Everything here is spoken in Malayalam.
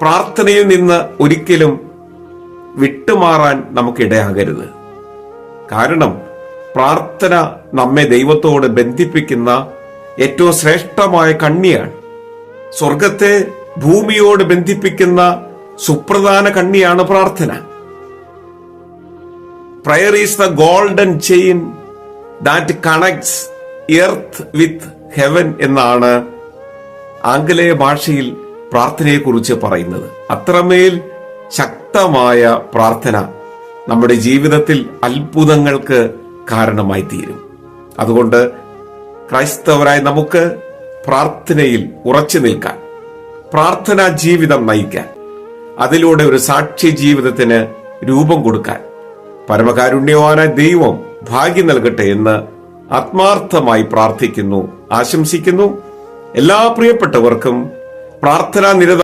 പ്രാർത്ഥനയിൽ നിന്ന് ഒരിക്കലും വിട്ടുമാറാൻ നമുക്കിടയാകരുത്. കാരണം പ്രാർത്ഥന നമ്മെ ദൈവത്തോട് ബന്ധിപ്പിക്കുന്ന ഏറ്റവും ശ്രേഷ്ഠമായ കണ്ണിയാണ്. സ്വർഗത്തെ ഭൂമിയോട് ബന്ധിപ്പിക്കുന്ന സുപ്രധാന കണ്ണിയാണ് പ്രാർത്ഥന. Prayer is the golden chain that connects earth with heaven എന്നാണ് ആംഗലേയ ഭാഷയിൽ പ്രാർത്ഥനയെക്കുറിച്ച് പറയുന്നത്. അത്രമേൽ ശക്തമായ പ്രാർത്ഥന നമ്മുടെ ജീവിതത്തിൽ അത്ഭുതങ്ങൾക്ക് കാരണമായി തീരും. അതുകൊണ്ട് ക്രൈസ്തവരായി നമുക്ക് പ്രാർത്ഥനയിൽ ഉറച്ചു നിൽക്കാൻ പ്രാർത്ഥനാ ജീവിതം നയിക്കാൻ അതിലൂടെ ഒരു സാക്ഷി ജീവിതത്തിന് രൂപം കൊടുക്കാൻ പരമകാരുണ്യവാനായ ദൈവം ഭാഗ്യം നൽകട്ടെ എന്ന് ആത്മാർത്ഥമായി പ്രാർത്ഥിക്കുന്നു ആശംസിക്കുന്നു. എല്ലാ പ്രിയപ്പെട്ടവർക്കും പ്രാർത്ഥനാ നിരത